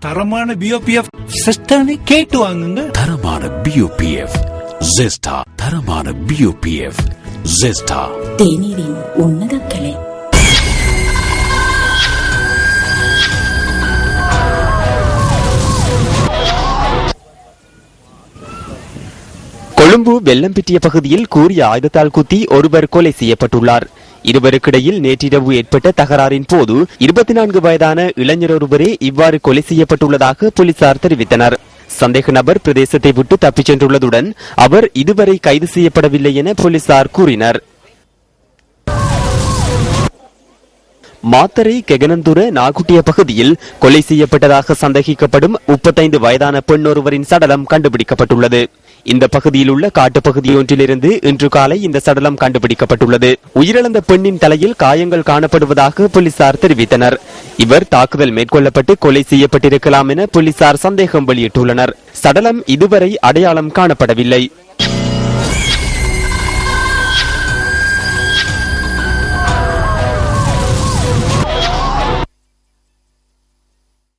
தரமான பிஓபிஎஃப் சிஸ்டர்னு கேட்டு வாங்குங்க. தரமான பியூபிஎஃப் ஜெஸ்டா தரமான பியூபிஎஃப் ஜெஸ்டா தேநீரின் உன்னத கிளை. கொழும்பு வெள்ளம்பிட்டிய பகுதியில் கூறிய ஆயுதத்தால் குத்தி ஒருவர் கொலை செய்யப்பட்டுள்ளார். இருவருக்கிடையில் நேற்றிரவு ஏற்பட்ட தகராறின் போது இருபத்தி நான்கு வயதான இளைஞர் ஒருவரே இவ்வாறு கொலை செய்யப்பட்டுள்ளதாக போலீசார் தெரிவித்தனர். சந்தேக நபர் பிரதேசத்தை விட்டு தப்பிச் சென்றுள்ளதுடன் அவர் இதுவரை கைது செய்யப்படவில்லை என போலீசார் கூறினர். மாத்தரை கெகனந்துர நாகுட்டிய பகுதியில் கொலை செய்யப்பட்டதாக சந்தேகிக்கப்படும் முப்பத்தைந்து வயதான பெண் ஒருவரின் சடலம் கண்டுபிடிக்கப்பட்டுள்ளது. இந்த பகுதியில் உள்ள காட்டுப்பகுதியொன்றிலிருந்து இன்று காலை இந்த சடலம் கண்டுபிடிக்கப்பட்டுள்ளது. உயிரிழந்த பெண்ணின் தலையில் காயங்கள் காணப்படுவதாக போலீசார் தெரிவித்தனர். இவர் தாக்குதல் மேற்கொள்ளப்பட்டு கொலை செய்யப்பட்டிருக்கலாம் என போலீசார் சந்தேகம் வெளியிட்டுள்ளனர். சடலம் இதுவரை அடையாளம் காணப்படவில்லை.